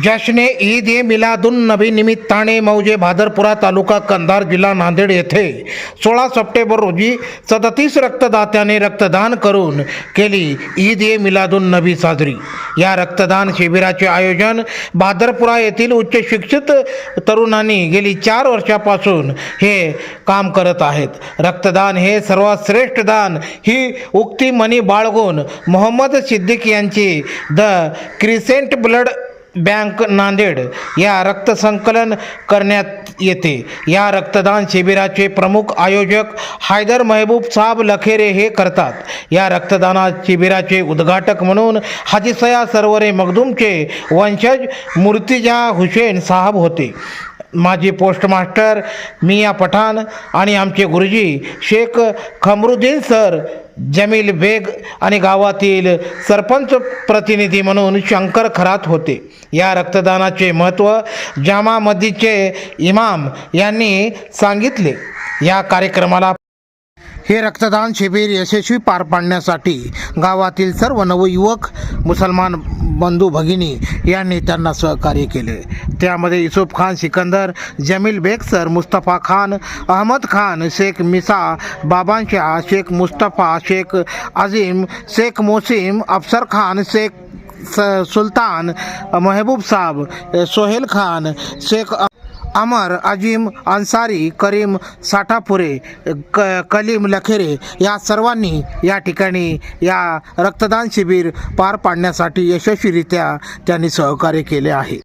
जश्ने ईद ए मिलादुन नबी निमित्ताने मौजे भादरपुरा तालुका कंधार जिल्हा नांदेड येथे सोळा सप्टेंबर रोजी सदतीस रक्तदात्याने रक्तदान करून केली ईद ए मिलादुन नबी साजरी. या रक्तदान शिबिराचे आयोजन भादरपुरा येथील उच्च शिक्षित तरुणांनी गेली चार वर्षापासून हे काम करत आहेत. रक्तदान हे सर्वात श्रेष्ठ दान. ही उक्ती मनी बाळगून मोहम्मद सिद्दीक यांची the crescent blood bank Nanded या रक्तसंकलन करण्यात येते. या रक्तदान शिबिराचे प्रमुख आयोजक हैदर महबूब साहब लखेरे हे करतात. या रक्तदाना शिबिराचे उद्घाटक म्हणून हाजीसया सरवरे मखदूमचे वंशज मूर्तिजा हुसेन साहब होते. माजी पोस्टमास्टर मिया पठाण आणि आमचे गुरुजी शेख खमरुद्दीन सर जमील बेग आणि गावातील सरपंच प्रतिनिधी म्हणून शंकर खरात होते. या रक्तदानाचे महत्त्व जामा मस्जिदचे इमाम यांनी सांगितले. या कार्यक्रमाला हे रक्तदान शिबिर यशस्वी पार पाडण्यासाठी गावातील सर्व नवयुवक मुसलमान बंधू भगिनी यांनी त्यांना सहकार्य केले. त्यामध्ये युसुफ खान सिकंदर जमील बेग सर मुस्तफा खान अहमद खान शेख मिसा बाबांशाह शेख मुस्तफा शेख अजीम शेख मोसीम अफसर खान शेख स सुलतान महबूब साहब सोहेल खान शेख अमर अजीम अन्सारी करीम साठापुरे क कलीम लखेरे या सर्वांनी या ठिकाणी या रक्तदान शिबिर पार पाडण्यासाठी यशस्वीरित्या त्यांनी सहकार्य केले आहे.